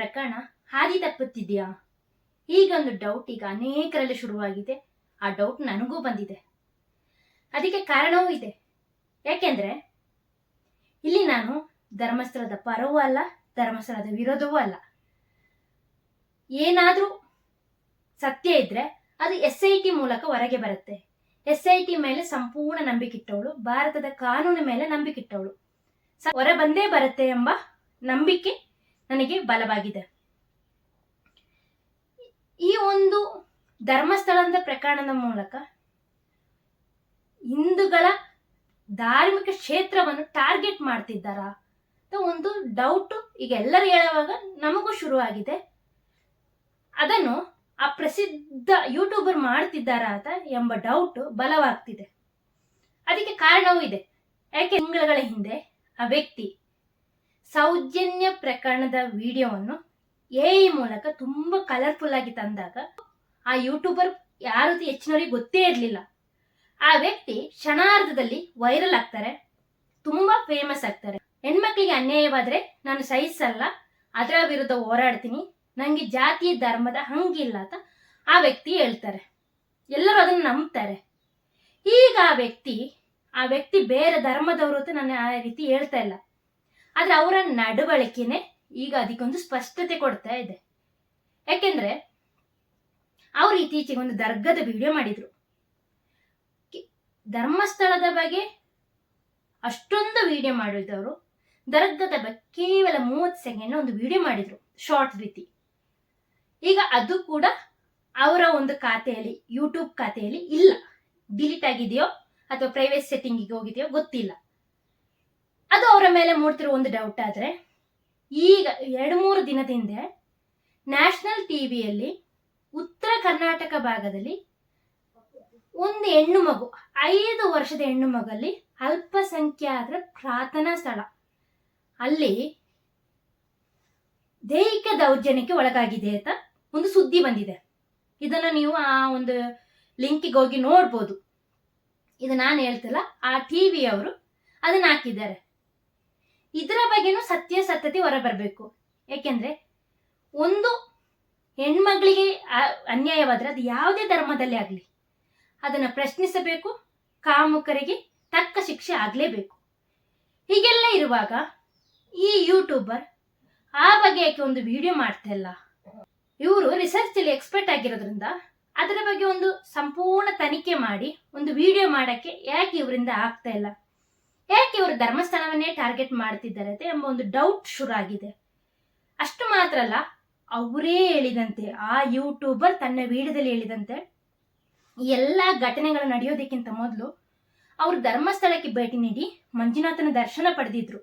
ಪ್ರಕರಣ ಹಾದಿ ತಪ್ಪುತ್ತಿದೆಯಾ? ಈಗೊಂದು ಡೌಟ್ ಈಗ ಅನೇಕರಲ್ಲಿ ಶುರುವಾಗಿದೆ. ಆ ಡೌಟ್ ನನಗೂ ಬಂದಿದೆ. ಅದಕ್ಕೆ ಕಾರಣವೂ ಇದೆ. ಯಾಕೆಂದ್ರೆ ಇಲ್ಲಿ ನಾನು ಧರ್ಮಸ್ಥಳದ ಪರವೂ ಅಲ್ಲ, ಧರ್ಮಸ್ಥಳದ ವಿರೋಧವೂ ಅಲ್ಲ. ಏನಾದರೂ ಸತ್ಯ ಇದ್ರೆ ಅದು ಎಸ್ ಐ ಟಿ ಮೂಲಕ ಹೊರಗೆ ಬರುತ್ತೆ. ಎಸ್ ಐ ಟಿ ಮೇಲೆ ಸಂಪೂರ್ಣ ನಂಬಿಕಿಟ್ಟವಳು, ಭಾರತದ ಕಾನೂನು ಮೇಲೆ ನಂಬಿಕೆ ಇಟ್ಟವಳು ಹೊರ ಬಂದೇ ಬರುತ್ತೆ ಎಂಬ ನಂಬಿಕೆ ನನಗೆ ಬಲವಾಗಿದೆ. ಈ ಒಂದು ಧರ್ಮಸ್ಥಳದ ಪ್ರಕರಣದ ಮೂಲಕ ಹಿಂದೂಗಳ ಧಾರ್ಮಿಕ ಕ್ಷೇತ್ರವನ್ನು ಟಾರ್ಗೆಟ್ ಮಾಡ್ತಿದ್ದಾರಾ ಅಂತ ಒಂದು ಡೌಟ್ ಈಗ ಎಲ್ಲರೂ ಹೇಳುವಾಗ ನಮಗೂ ಶುರುವಾಗಿದೆ. ಅದನ್ನು ಆ ಪ್ರಸಿದ್ಧ ಯೂಟ್ಯೂಬರ್ ಮಾಡ್ತಿದ್ದಾರಾ ಅಂತ ಎಂಬ ಡೌಟ್ ಬಲವಾಗ್ತಿದೆ. ಅದಕ್ಕೆ ಕಾರಣವೂ ಇದೆ. ಯಾಕೆ ತಿಂಗಳ ಹಿಂದೆ ಆ ವ್ಯಕ್ತಿ ಸೌಜನ್ಯ ಪ್ರಕರಣದ ವಿಡಿಯೋವನ್ನು ಎ ಮೂಲಕ ತುಂಬ ಕಲರ್ಫುಲ್ ಆಗಿ ತಂದಾಗ ಆ ಯೂಟ್ಯೂಬರ್ ಯಾರು ಹೆಚ್ಚಿನವರಿಗೆ ಗೊತ್ತೇ ಇರಲಿಲ್ಲ. ಆ ವ್ಯಕ್ತಿ ಕ್ಷಣಾರ್ಧದಲ್ಲಿ ವೈರಲ್ ಆಗ್ತಾರೆ, ತುಂಬಾ ಫೇಮಸ್ ಆಗ್ತಾರೆ. ಹೆಣ್ಮಕ್ಳಿಗೆ ಅನ್ಯಾಯವಾದ್ರೆ ನಾನು ಸಹಿಸಲ್ಲ, ಅದರ ವಿರುದ್ಧ ಹೋರಾಡ್ತೀನಿ, ನಂಗೆ ಜಾತಿ ಧರ್ಮದ ಹಂಗಿಲ್ಲ ಅಂತ ಆ ವ್ಯಕ್ತಿ ಹೇಳ್ತಾರೆ. ಎಲ್ಲರೂ ಅದನ್ನು ನಂಬ್ತಾರೆ. ಈಗ ಆ ವ್ಯಕ್ತಿ ಆ ವ್ಯಕ್ತಿ ಬೇರೆ ಧರ್ಮದವರು ಅಂತ ನಾನು ಆ ರೀತಿ ಹೇಳ್ತಾ ಇಲ್ಲ. ಆದ್ರೆ ಅವರ ನಡವಳಿಕೆನೆ ಈಗ ಅದಕ್ಕೊಂದು ಸ್ಪಷ್ಟತೆ ಕೊಡ್ತಾ ಇದೆ. ಯಾಕೆಂದ್ರೆ ಅವರು ಇತ್ತೀಚೆಗೆ ಒಂದು ದರ್ಗದ ವಿಡಿಯೋ ಮಾಡಿದ್ರು. ಧರ್ಮಸ್ಥಳದ ಬಗ್ಗೆ ಅಷ್ಟೊಂದು ವಿಡಿಯೋ ಮಾಡಿದವರು, ದರ್ಗದ ಬಗ್ಗೆ ಕೇವಲ ಮೂವತ್ತು ಸೆಕೆಂಡ್ ಒಂದು ವಿಡಿಯೋ ಮಾಡಿದ್ರು ಶಾರ್ಟ್ ರೀತಿ. ಈಗ ಅದು ಕೂಡ ಅವರ ಒಂದು ಖಾತೆಯಲ್ಲಿ ಯೂಟ್ಯೂಬ್ ಖಾತೆಯಲ್ಲಿ ಇಲ್ಲ. ಡಿಲೀಟ್ ಆಗಿದೆಯೋ ಅಥವಾ ಪ್ರೈವೇಟ್ ಸೆಟ್ಟಿಂಗಿಗೆ ಹೋಗಿದೆಯೋ ಗೊತ್ತಿಲ್ಲ. ಅವರ ಮೇಲೆ ಮೂಡ್ತಿರೋ ಒಂದು ಡೌಟ್ ಆದರೆ, ಈಗ ಎರಡು ಮೂರು ದಿನದ ಹಿಂದೆ ನ್ಯಾಷನಲ್ ಟಿವಿಯಲ್ಲಿ ಉತ್ತರ ಕರ್ನಾಟಕ ಭಾಗದಲ್ಲಿ ಒಂದು ಹೆಣ್ಣು ಮಗು, ಐದು ವರ್ಷದ ಹೆಣ್ಣು ಮಗಲ್ಲಿ ಅಲ್ಪಸಂಖ್ಯಾತರ ಪ್ರಾರ್ಥನಾ ಸ್ಥಳ. ಅಲ್ಲಿ ದೈಹಿಕ ದೌರ್ಜನ್ಯಕ್ಕೆ ಒಳಗಾಗಿದೆ ಅಂತ ಒಂದು ಸುದ್ದಿ ಬಂದಿದೆ. ಇದನ್ನ ನೀವು ಆ ಒಂದು ಲಿಂಕಿಗೆ ಹೋಗಿ ನೋಡ್ಬೋದು. ಇದು ನಾನು ಹೇಳ್ತಿಲ್ಲ, ಆ ಟಿವಿ ಅವರು ಅದನ್ನ ಹಾಕಿದ್ದಾರೆ. ಇದರ ಬಗ್ಗೆನೂ ಸತ್ಯಾಸತ್ಯತೆ ಹೊರಬರಬೇಕು. ಯಾಕೆಂದ್ರೆ ಒಂದು ಹೆಣ್ಮಗಳಿಗೆ ಅನ್ಯಾಯವಾದ್ರೆ ಅದು ಯಾವುದೇ ಧರ್ಮದಲ್ಲಿ ಆಗಲಿ, ಅದನ್ನ ಪ್ರಶ್ನಿಸಬೇಕು, ಕಾಮುಕರಿಗೆ ತಕ್ಕ ಶಿಕ್ಷೆ ಆಗಲೇಬೇಕು. ಹೀಗೆಲ್ಲ ಇರುವಾಗ ಈ ಯೂಟ್ಯೂಬರ್ ಆ ಬಗ್ಗೆ ಯಾಕೆ ಒಂದು ವಿಡಿಯೋ ಮಾಡ್ತಾ ಇಲ್ಲ? ಇವರು ರಿಸರ್ಚ್ ಅಲ್ಲಿ ಎಕ್ಸ್ಪರ್ಟ್ ಆಗಿರೋದ್ರಿಂದ ಅದರ ಬಗ್ಗೆ ಒಂದು ಸಂಪೂರ್ಣ ತನಿಖೆ ಮಾಡಿ ಒಂದು ವಿಡಿಯೋ ಮಾಡಕ್ಕೆ ಯಾಕೆ ಇವರಿಂದ ಆಗ್ತಾ ಇಲ್ಲ? ಯಾಕೆ ಇವರು ಧರ್ಮಸ್ಥಳವನ್ನೇ ಟಾರ್ಗೆಟ್ ಮಾಡ್ತಿದ್ದಾರೆ ಅಂತ ಎಂಬ ಒಂದು ಡೌಟ್ ಶುರು ಆಗಿದೆ. ಅಷ್ಟು ಮಾತ್ರ ಅಲ್ಲ, ಅವರೇ ಹೇಳಿದಂತೆ, ಆ ಯೂಟ್ಯೂಬರ್ ತನ್ನ ವಿಡಿಯೋದಲ್ಲಿ ಹೇಳಿದಂತೆ ಎಲ್ಲ ಘಟನೆಗಳು ನಡೆಯೋದಕ್ಕಿಂತ ಮೊದಲು ಅವರು ಧರ್ಮಸ್ಥಳಕ್ಕೆ ಭೇಟಿ ನೀಡಿ ಮಂಜುನಾಥನ ದರ್ಶನ ಪಡೆದಿದ್ರು.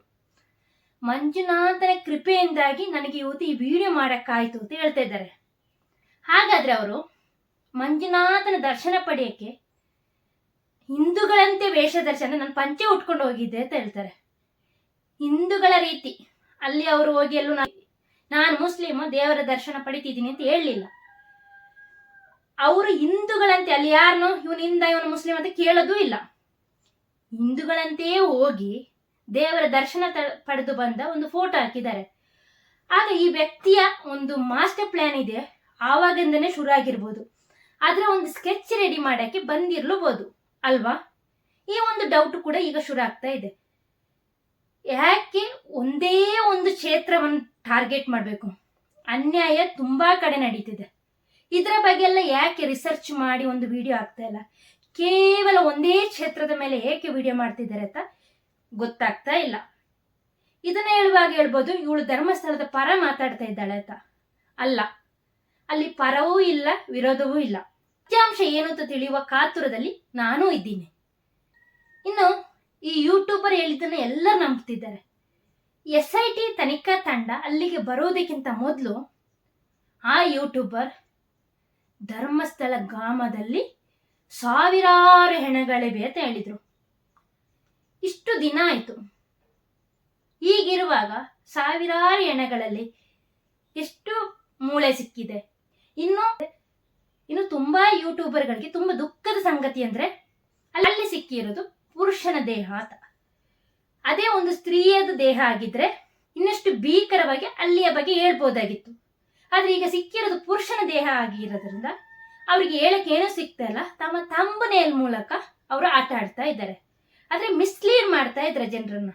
ಮಂಜುನಾಥನ ಕೃಪೆಯಿಂದಾಗಿ ನನಗೆ ಇವತ್ತು ಈ ವಿಡಿಯೋ ಮಾಡಕ್ಕಾಯ್ತು ಅಂತ ಹೇಳ್ತಾ ಇದ್ದಾರೆ. ಹಾಗಾದ್ರೆ ಅವರು ಮಂಜುನಾಥನ ದರ್ಶನ ಪಡೆಯಕ್ಕೆ ಹಿಂದೂಗಳಂತೆ ವೇಷದರ್ಶನ ನಾನು ಪಂಚೆ ಉಟ್ಕೊಂಡು ಹೋಗಿದ್ದೆ ಅಂತ ಹೇಳ್ತಾರೆ. ಹಿಂದೂಗಳ ರೀತಿ. ಅಲ್ಲಿ ಅವರು ಹೋಗಿ ಎಲ್ಲೂ ನಾನು ಮುಸ್ಲಿಮ್, ದೇವರ ದರ್ಶನ ಪಡಿತಿದ್ದೀನಿ ಅಂತ ಹೇಳಲಿಲ್ಲ. ಅವರು ಹಿಂದೂಗಳಂತೆ, ಅಲ್ಲಿ ಯಾರನ್ನು ಇವನಿಂದ ಇವನು ಮುಸ್ಲಿಂ ಅಂತ ಕೇಳೋದೂ ಇಲ್ಲ. ಹಿಂದೂಗಳಂತೆಯೇ ಹೋಗಿ ದೇವರ ದರ್ಶನ ಪಡೆದು ಬಂದ ಒಂದು ಫೋಟೋ ಹಾಕಿದ್ದಾರೆ. ಆಗ ಈ ವ್ಯಕ್ತಿಯ ಒಂದು ಮಾಸ್ಟರ್ ಪ್ಲಾನ್ ಇದೆ. ಆವಾಗಿಂದನೇ ಶುರು ಆಗಿರ್ಬೋದು. ಅದರ ಒಂದು ಸ್ಕೆಚ್ ರೆಡಿ ಮಾಡಕ್ಕೆ ಬಂದಿರ್ಲೂಬಹುದು ಅಲ್ವಾ? ಈ ಒಂದು ಡೌಟ್ ಕೂಡ ಈಗ ಶುರು ಆಗ್ತಾ ಇದೆ. ಯಾಕೆ ಒಂದೇ ಒಂದು ಕ್ಷೇತ್ರವನ್ನು ಟಾರ್ಗೆಟ್ ಮಾಡಬೇಕು? ಅನ್ಯಾಯ ತುಂಬಾ ಕಡೆ ನಡೀತಿದೆ. ಇದರ ಬಗ್ಗೆ ಎಲ್ಲ ಯಾಕೆ ರಿಸರ್ಚ್ ಮಾಡಿ ಒಂದು ವಿಡಿಯೋ ಆಗ್ತಾ ಇಲ್ಲ? ಕೇವಲ ಒಂದೇ ಕ್ಷೇತ್ರದ ಮೇಲೆ ಏಕೆ ವಿಡಿಯೋ ಮಾಡ್ತಿದ್ದಾರೆ ಅಂತ ಗೊತ್ತಾಗ್ತಾ ಇಲ್ಲ. ಇದನ್ನ ಹೇಳುವಾಗ ಹೇಳ್ಬೋದು, ಇವಳು ಧರ್ಮಸ್ಥಳದ ಪರ ಮಾತಾಡ್ತಾ ಇದ್ದಾಳೆ ಅಂತ. ಅಲ್ಲ, ಅಲ್ಲಿ ಪರವೂ ಇಲ್ಲ, ವಿರೋಧವೂ ಇಲ್ಲ. ಸತ್ಯಾಂಶ ಏನು ಅಂತ ತಿಳಿಯುವ ಕಾತುರದಲ್ಲಿ ನಾನೂ ಇದ್ದೀನಿ. ಇನ್ನು ಈ ಯೂಟ್ಯೂಬರ್ ಹೇಳಿದ್ದನ್ನ ಎಲ್ಲ ನಂಬ್ತಿದ್ದಾರೆ. ಎಸ್ ಐ ಟಿ ತನಿಖಾ ತಂಡ ಅಲ್ಲಿಗೆ ಬರೋದಕ್ಕಿಂತ ಮೊದಲು ಆ ಯೂಟ್ಯೂಬರ್ ಧರ್ಮಸ್ಥಳ ಗ್ರಾಮದಲ್ಲಿ ಸಾವಿರಾರು ಹೆಣಗಳಿವೆ ಅಂತ ಹೇಳಿದ್ರು. ಇಷ್ಟು ದಿನ ಆಯ್ತು. ಈಗಿರುವಾಗ ಸಾವಿರಾರು ಹೆಣಗಳಲ್ಲಿ ಎಷ್ಟು ಮೂಳೆ ಸಿಕ್ಕಿದೆ. ಇನ್ನು ಇನ್ನು ತುಂಬಾ ಯೂಟ್ಯೂಬರ್ಗಳಿಗೆ ತುಂಬಾ ದುಃಖದ ಸಂಗತಿ ಅಂದ್ರೆ ಅಲ್ಲಿ ಸಿಕ್ಕಿರೋದು ಪುರುಷನ ದೇಹ ಅಂತ. ಅದೇ ಒಂದು ಸ್ತ್ರೀಯದ ದೇಹ ಆಗಿದ್ರೆ ಇನ್ನಷ್ಟು ಭೀಕರವಾಗಿ ಅಲ್ಲಿಯ ಬಗ್ಗೆ ಹೇಳ್ಬೋದಾಗಿತ್ತು. ಆದ್ರೆ ಈಗ ಸಿಕ್ಕಿರೋದು ಪುರುಷನ ದೇಹ ಆಗಿರೋದ್ರಿಂದ ಅವ್ರಿಗೆ ಹೇಳಕ್ಕೆ ಏನೂ ಸಿಗ್ತಾ ಇಲ್ಲ. ತಮ್ಮ ತಂಬನೇಲ್ ಮೂಲಕ ಅವರು ಆಟ ಆಡ್ತಾ ಇದ್ದಾರೆ. ಆದ್ರೆ ಮಿಸ್ಲೀಡ್ ಮಾಡ್ತಾ ಇದ್ದಾರೆ ಜನರನ್ನ.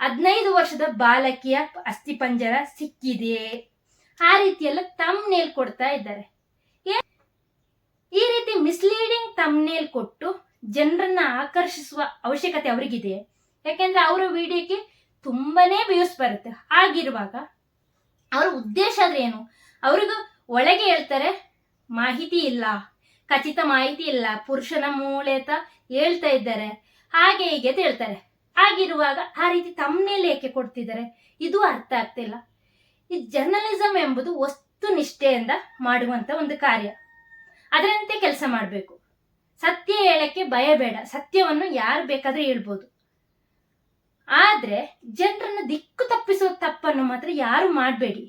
ಹದಿನೈದು ವರ್ಷದ ಬಾಲಕಿಯ ಅಸ್ಥಿಪಂಜರ ಸಿಕ್ಕಿದೆ ಆ ರೀತಿಯೆಲ್ಲ ತಮ್ಮ ನೇಲ್ ಕೊಡ್ತಾ ಇದ್ದಾರೆ. ಈ ರೀತಿ ಮಿಸ್ಲೀಡಿಂಗ್ ತಮ್ನೇಲ್ ಕೊಟ್ಟು ಜನರನ್ನ ಆಕರ್ಷಿಸುವ ಅವಶ್ಯಕತೆ ಅವರಿಗಿದೆ. ಯಾಕೆಂದ್ರೆ ಅವರ ವಿಡಿಯೋಕ್ಕೆ ತುಂಬಾನೇ ವ್ಯೂಸ್ ಬರುತ್ತೆ. ಹಾಗಿರುವಾಗ ಅವರ ಉದ್ದೇಶ ಅಂದ್ರೆ ಏನು? ಅವ್ರಿಗೂ ಒಳಗೆ ಹೇಳ್ತಾರೆ, ಮಾಹಿತಿ ಇಲ್ಲ, ಖಚಿತ ಮಾಹಿತಿ ಇಲ್ಲ, ಪುರುಷನ ಮೂಳೆತ ಹೇಳ್ತಾ ಇದ್ದಾರೆ. ಹಾಗೆ ಹೀಗೆ ಅಂತ ಹೇಳ್ತಾರೆ. ಹಾಗಿರುವಾಗ ಆ ರೀತಿ ತಮ್ಮನೇಲಿ ಏಕೆ ಕೊಡ್ತಿದ್ದಾರೆ? ಇದು ಅರ್ಥ ಆಗ್ತಿಲ್ಲ ಈ ಜರ್ನಲಿಸಂ ಎಂಬುದು ವಸ್ತು ನಿಷ್ಠೆಯಿಂದ ಮಾಡುವಂತ ಒಂದು ಕಾರ್ಯ. ಅದರಂತೆ ಕೆಲಸ ಮಾಡಬೇಕು. ಸತ್ಯ ಹೇಳಕ್ಕೆ ಭಯ ಬೇಡ. ಸತ್ಯವನ್ನು ಯಾರು ಬೇಕಾದ್ರೆ ಹೇಳ್ಬೋದು. ಆದ್ರೆ ಜನರನ್ನ ದಿಕ್ಕು ತಪ್ಪಿಸೋ ತಪ್ಪನ್ನು ಮಾತ್ರ ಯಾರು ಮಾಡಬೇಡಿ.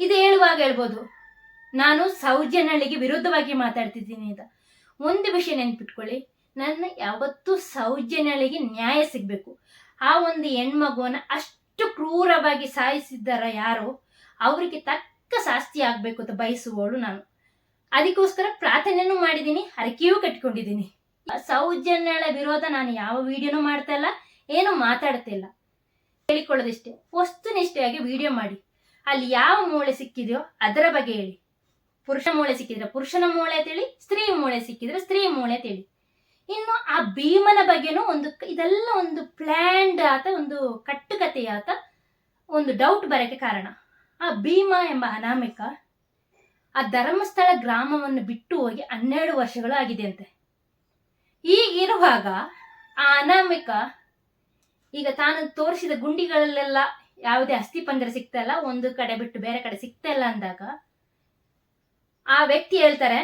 ಇದು ಹೇಳುವಾಗ ಹೇಳ್ಬೋದು, ನಾನು ಸೌಜನ್ಯಳಿಗೆ ವಿರುದ್ಧವಾಗಿ ಮಾತಾಡ್ತಿದ್ದೀನಿ ಅಂತ. ಒಂದು ವಿಷಯ ನೆನ್ಪಿಟ್ಕೊಳ್ಳಿ, ನನ್ನ ಯಾವತ್ತೂ ಸೌಜನ್ಯಳಿಗೆ ನ್ಯಾಯ ಸಿಗ್ಬೇಕು. ಆ ಒಂದು ಹೆಣ್ಮಗುವನ್ನ ಅಷ್ಟು ಕ್ರೂರವಾಗಿ ಸಾಯಿಸಿದ್ದಾರ ಯಾರೋ, ಅವರಿಗೆ ತಕ್ಕ ಶಾಸ್ತಿ ಆಗ್ಬೇಕು ಅಂತ ಬಯಸುವವಳು ನಾನು. ಅದಕ್ಕೋಸ್ಕರ ಪ್ರಾರ್ಥನೆನೂ ಮಾಡಿದ್ದೀನಿ ಹರಕೆಯೂ ಕಟ್ಕೊಂಡಿದ್ದೀನಿ ಸೌಜನ್ಯಳ ವಿರೋಧ ನಾನು ಯಾವ ವಿಡಿಯೋನೂ ಮಾಡ್ತಾ ಇಲ್ಲ, ಏನು ಮಾತಾಡ್ತಿಲ್ಲ ಹೇಳಿಕೊಳ್ಳೋದಿಷ್ಟೇ ವಸ್ತುನಿಷ್ಠೆಯಾಗಿ ವಿಡಿಯೋ ಮಾಡಿ. ಅಲ್ಲಿ ಯಾವ ಮೂಳೆ ಸಿಕ್ಕಿದೆಯೋ ಅದರ ಬಗ್ಗೆ ಹೇಳಿ. ಪುರುಷ ಮೂಳೆ ಸಿಕ್ಕಿದ್ರೆ ಪುರುಷನ ಮೂಳೆ ತಿಳಿ ಸ್ತ್ರೀ ಮೂಳೆ ಸಿಕ್ಕಿದ್ರೆ ಸ್ತ್ರೀ ಮೂಳೆ ತಿಳಿ ಇನ್ನು ಆ ಭೀಮನ ಬಗ್ಗೆನೂ ಒಂದು ಇದೆಲ್ಲ ಒಂದು ಪ್ಲ್ಯಾಂಡ್ ಆತ ಒಂದು ಕಟ್ಟುಕತೆಯಾತ ಒಂದು ಡೌಟ್ ಬರೋಕ್ಕೆ ಕಾರಣ. ಆ ಭೀಮ ಎಂಬ ಅನಾಮಿಕ ಆ ಧರ್ಮಸ್ಥಳ ಗ್ರಾಮವನ್ನು ಬಿಟ್ಟು ಹೋಗಿ ಹನ್ನೆರಡು ವರ್ಷಗಳು ಆಗಿದೆ ಅಂತೆ ಈಗಿರುವಾಗ ಆ ಅನಾಮಿಕ, ಈಗ ತಾನು ತೋರಿಸಿದ ಗುಂಡಿಗಳಲ್ಲೆಲ್ಲ ಯಾವುದೇ ಅಸ್ಥಿಪಂಜರ ಸಿಗ್ತಾ ಇಲ್ಲ, ಒಂದು ಕಡೆ ಬಿಟ್ಟು ಬೇರೆ ಕಡೆ ಸಿಗ್ತಾ ಇಲ್ಲ ಅಂದಾಗ ಆ ವ್ಯಕ್ತಿ ಹೇಳ್ತಾರೆ,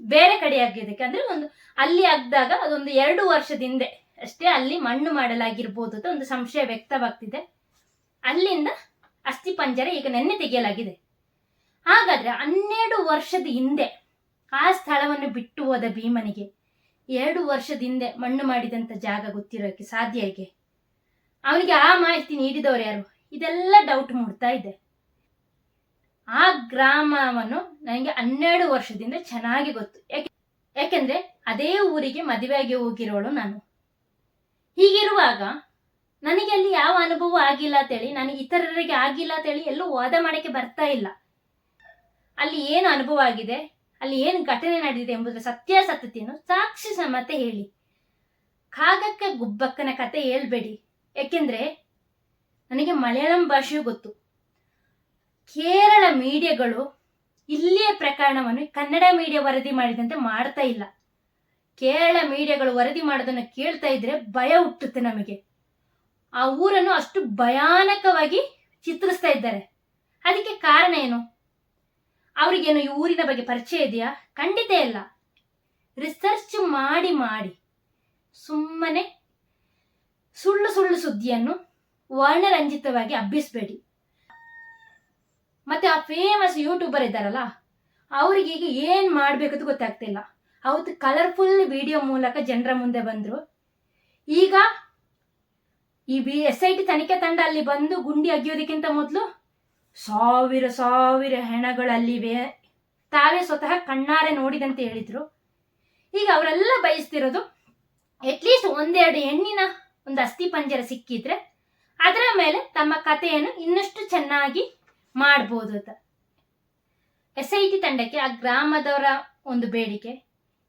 ಬೇರೆ ಕಡೆ ಆಗಿದ್ದಕ್ಕೆ ಅಂದ್ರೆ ಒಂದು ಅಲ್ಲಿ ಆಗ್ದಾಗ ಅದೊಂದು ಎರಡು ವರ್ಷದ ಹಿಂದೆ ಅಷ್ಟೇ ಅಲ್ಲಿ ಮಣ್ಣು ಮಾಡಲಾಗಿರ್ಬೋದು ಅಂತ ಒಂದು ಸಂಶಯ ವ್ಯಕ್ತವಾಗ್ತಿದೆ. ಅಲ್ಲಿಂದ ಅಸ್ಥಿಪಂಜರ ಈಗ ನೆನ್ನೆ ತೆಗೆಯಲಾಗಿದೆ. ಹಾಗಾದ್ರೆ ಹನ್ನೆರಡು ವರ್ಷದ ಹಿಂದೆ ಆ ಸ್ಥಳವನ್ನು ಬಿಟ್ಟು ಹೋದ ಭೀಮನಿಗೆ ಎರಡು ವರ್ಷದ ಹಿಂದೆ ಮಣ್ಣು ಮಾಡಿದಂತ ಜಾಗ ಗೊತ್ತಿರೋಕೆ ಸಾಧ್ಯ ಹೇಗೆ? ಅವನಿಗೆ ಆ ಮಾಹಿತಿ ನೀಡಿದವರು ಯಾರು? ಇದೆಲ್ಲ ಡೌಟ್ ಮೂಡ್ತಾ ಇದೆ. ಆ ಗ್ರಾಮವನ್ನು ನನಗೆ ಹನ್ನೆರಡು ವರ್ಷದಿಂದ ಚೆನ್ನಾಗಿ ಗೊತ್ತು. ಯಾಕೆ ಯಾಕೆಂದ್ರೆ ಅದೇ ಊರಿಗೆ ಮದುವೆಯಾಗಿ ಹೋಗಿರೋಳು ನಾನು. ಹೀಗಿರುವಾಗ ನನಗೆ ಅಲ್ಲಿ ಯಾವ ಅನುಭವ ಆಗಿಲ್ಲ ಅಂತೇಳಿ ನನಗೆ ಇತರರಿಗೆ ಆಗಿಲ್ಲ ಅಂತೇಳಿ ಎಲ್ಲೂ ವಾದ ಮಾಡೋಕ್ಕೆ ಬರ್ತಾ ಇಲ್ಲ. ಅಲ್ಲಿ ಏನು ಅನುಭವ ಆಗಿದೆ? ಅಲ್ಲಿ ಏನು ಘಟನೆ ನಡೆದಿದೆ ಎಂಬುದರ ಸತ್ಯಾಸತ್ಯತೆಯನ್ನು ಸಾಕ್ಷಿ ಸಮತೆ ಹೇಳಿ. ಕಾಗಕ್ಕೆ ಗುಬ್ಬಕ್ಕನ ಕತೆ ಹೇಳ್ಬೇಡಿ. ಯಾಕೆಂದ್ರೆ ನನಗೆ ಮಲಯಾಳಂ ಭಾಷೆಯೂ ಗೊತ್ತು. ಕೇರಳ ಮೀಡಿಯಾಗಳು ಇಲ್ಲಿಯ ಪ್ರಕರಣವನ್ನು ಕನ್ನಡ ಮೀಡಿಯಾ ವರದಿ ಮಾಡಿದಂತೆ ಮಾಡ್ತಾ ಇಲ್ಲ. ಕೇರಳ ಮೀಡಿಯಾಗಳು ವರದಿ ಮಾಡೋದನ್ನು ಕೇಳ್ತಾ ಇದ್ರೆ ಭಯ ಹುಟ್ಟುತ್ತೆ ನಮಗೆ. ಆ ಊರನ್ನು ಅಷ್ಟು ಭಯಾನಕವಾಗಿ ಚಿತ್ರಿಸ್ತಾ ಇದ್ದಾರೆ. ಅದಕ್ಕೆ ಕಾರಣ ಏನು? ಅವ್ರಿಗೇನು ಈ ಊರಿನ ಬಗ್ಗೆ ಪರಿಚಯ ಇದೆಯಾ? ಖಂಡಿತ ಇಲ್ಲ. ರಿಸರ್ಚ್ ಮಾಡಿ ಮಾಡಿ. ಸುಮ್ಮನೆ ಸುಳ್ಳು ಸುಳ್ಳು ಸುದ್ದಿಯನ್ನು ವರ್ಣರಂಜಿತವಾಗಿ ಹಬ್ಬಿಸ್ಬೇಡಿ ಮತ್ತೆ ಆ ಫೇಮಸ್ ಯೂಟ್ಯೂಬರ್ ಇದ್ದಾರಲ್ಲ, ಅವರಿಗೆ ಈಗ ಏನ್ ಅಂತ ಗೊತ್ತಾಗ್ತಿಲ್ಲ. ಅವತ್ತು ಕಲರ್ಫುಲ್ ವಿಡಿಯೋ ಮೂಲಕ ಜನರ ಮುಂದೆ ಬಂದರು. ಈಗ ಈ ಬಿ ಎಸ್ ಐ ಟಿ ತನಿಖೆ ತಂಡ ಅಲ್ಲಿ ಬಂದು ಗುಂಡಿ ಅಗಿಯೋದಕ್ಕಿಂತ ಮೊದಲು ಸಾವಿರ ಸಾವಿರ ಹೆಣಗಳಲ್ಲಿವೆ. ತಾವೇ ಸ್ವತಃ ಕಣ್ಣಾರೆ ನೋಡಿದಂತೆ ಹೇಳಿದ್ರು. ಈಗ ಅವರೆಲ್ಲ ಬಯಸ್ತಿರೋದು ಅಟ್ಲೀಸ್ಟ್ ಒಂದೆರಡು ಹೆಣ್ಣಿನ ಒಂದು ಅಸ್ಥಿ ಪಂಜರ ಸಿಕ್ಕಿದ್ರೆ ಅದರ ಮೇಲೆ ತಮ್ಮ ಕಥೆಯನ್ನು ಇನ್ನಷ್ಟು ಚೆನ್ನಾಗಿ ಮಾಡ್ಬೋದು ಅಂತ. ಎಸ್ ಐ ಟಿ ತಂಡಕ್ಕೆ ಆ ಗ್ರಾಮದವರ ಒಂದು ಬೇಡಿಕೆ.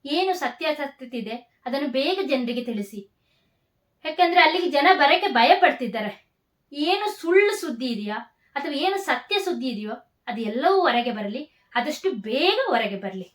ಏನು ಸತ್ಯಾಸತ್ಯತೆ ಇದೆ ಅದನ್ನು ಬೇಗ ಜನರಿಗೆ ತಿಳಿಸಿ. ಯಾಕಂದ್ರೆ ಅಲ್ಲಿಗೆ ಜನ ಬರಕ್ಕೆ ಭಯ ಪಡ್ತಿದ್ದಾರೆ ಏನು ಸುಳ್ಳು ಸುದ್ದಿ ಇದೆಯಾ? ಅಥವಾ ಏನು ಸತ್ಯ ಸುದ್ದಿ ಇದೆಯೋ ಅದು ಎಲ್ಲವೂ ಹೊರಗೆ ಬರಲಿ ಆದಷ್ಟು ಬೇಗ ಹೊರಗೆ ಬರಲಿ.